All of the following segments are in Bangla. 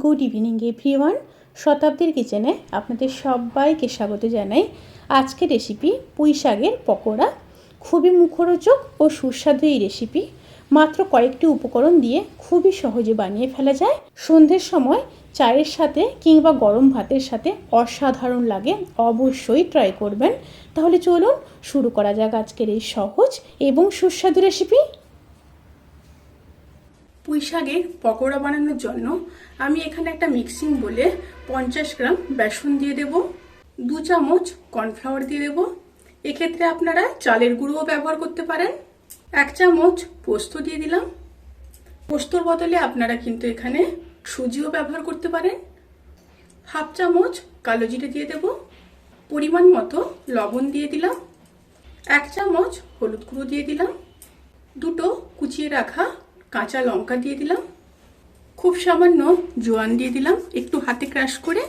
Good evening, everyone. শতাব্দীর কিচেনে আপনাদের সবাইকে স্বাগত জানাই। আজকের রেসিপি পুঁই শাকের পকোড়া। খুবই মুখরোচক ও সুস্বাদু এই রেসিপি। মাত্র কয়েকটি উপকরণ দিয়ে খুবই সহজে বানিয়ে ফেলা যায়। সন্ধ্যের সময় চায়ের সাথে কিংবা গরম ভাতের সাথে অসাধারণ লাগে, অবশ্যই ট্রাই করবেন। তাহলে চলুন শুরু করা যাক আজকের এই সহজ এবং সুস্বাদু রেসিপি। পুঁই শাকের পকোড়া বানানোর জন্য আমি এখানে একটা মিক্সিং বলে পঞ্চাশ গ্রাম বেসন দিয়ে দেব, দু চামচ কর্নফ্লাওয়ার দিয়ে দেব। এক্ষেত্রে আপনারা চালের গুঁড়োও ব্যবহার করতে পারেন। এক চামচ পোস্ত দিয়ে দিলাম। পোস্তর বদলে আপনারা কিন্তু এখানে সুজিও ব্যবহার করতে পারেন। হাফ চামচ কালো জিরে দিয়ে দেব। পরিমাণ মতো লবণ দিয়ে দিলাম। এক চামচ হলুদ গুঁড়ো দিয়ে দিলাম। দুটো কুচিয়ে রাখা কাঁচা লঙ্কা দিয়ে দিলাম। খুব সামান্য জোয়ান দিয়ে দিলাম। একটু হাতে ক্রাশ করে,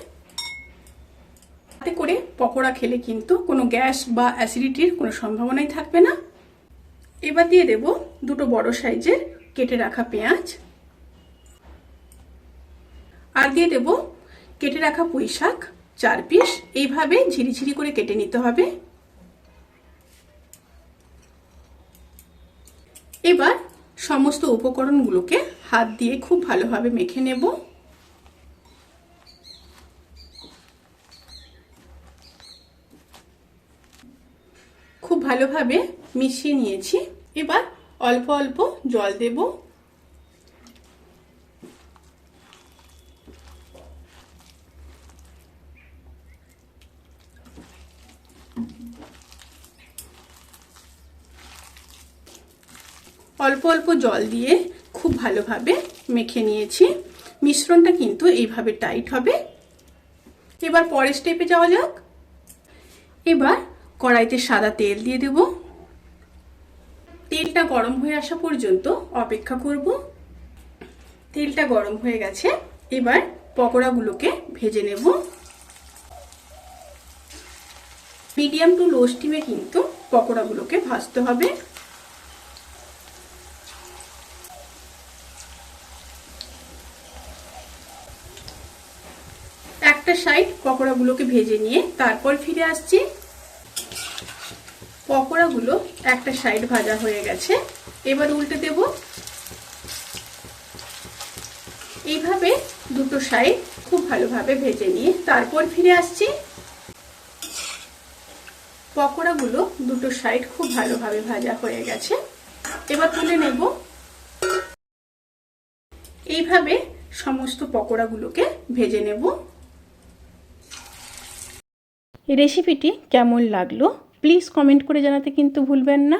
হাতে করে পকোড়া খেলে কিন্তু কোনো গ্যাস বা অ্যাসিডিটির কোনো সম্ভাবনাই থাকবে না। এবার দিয়ে দেব দুটো বড় সাইজের কেটে রাখা পেঁয়াজ। আর দিয়ে দেব কেটে রাখা পুঁই শাক চার পিস। এইভাবে ঝিরিঝিরি করে কেটে নিতে হবে। এবার সমস্ত উপকরণগুলোকে হাত দিয়ে খুব ভালোভাবে মেখে নেব। খুব ভালোভাবে মিশিয়ে নিয়েছি। এবার অল্প অল্প জল দেব। অল্প অল্প জল দিয়ে খুব ভালোভাবে মেখে নিয়েছি। মিশ্রণটা কিন্তু এইভাবে টাইট হবে। এবার পরের স্টেপে যাওয়া যাক। এবার কড়াইতে সাদা তেল দিয়ে দেব। তেলটা গরম হয়ে আসা পর্যন্ত অপেক্ষা করব। তেলটা গরম হয়ে গেছে, এবার পকোড়াগুলোকে ভেজে নেব। মিডিয়াম টু লো স্টিমে কিন্তু পকোড়াগুলোকে ভাজতে হবে। একটা সাইড পকোড়াগুলোকে ভেজে নিয়ে তারপর ফিরে আসছি। পকোড়াগুলো একটা সাইড ভাজা হয়ে গেছে। এবার উল্টে দেব। এইভাবে দুটো সাইড খুব ভালোভাবে ভেজে নিয়ে তারপর ফিরে আসছি। পকোড়াগুলো দুটো সাইড খুব ভালোভাবে ভাজা হয়ে গেছে। এবার তুলে নেব। এইভাবে সমস্ত পকোড়াগুলোকে ভেজে নেব। রেসিপিটি কেমন লাগল প্লিজ কমেন্ট করে জানাতে কিন্তু ভুলবেন না।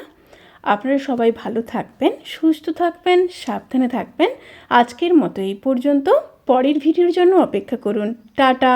আপনারা সবাই ভালো থাকবেন, সুস্থ থাকবেন, সাবধানে থাকবেন। আজকের মতো এই পর্যন্ত। পরের ভিডিওর জন্য অপেক্ষা করুন। টাটা!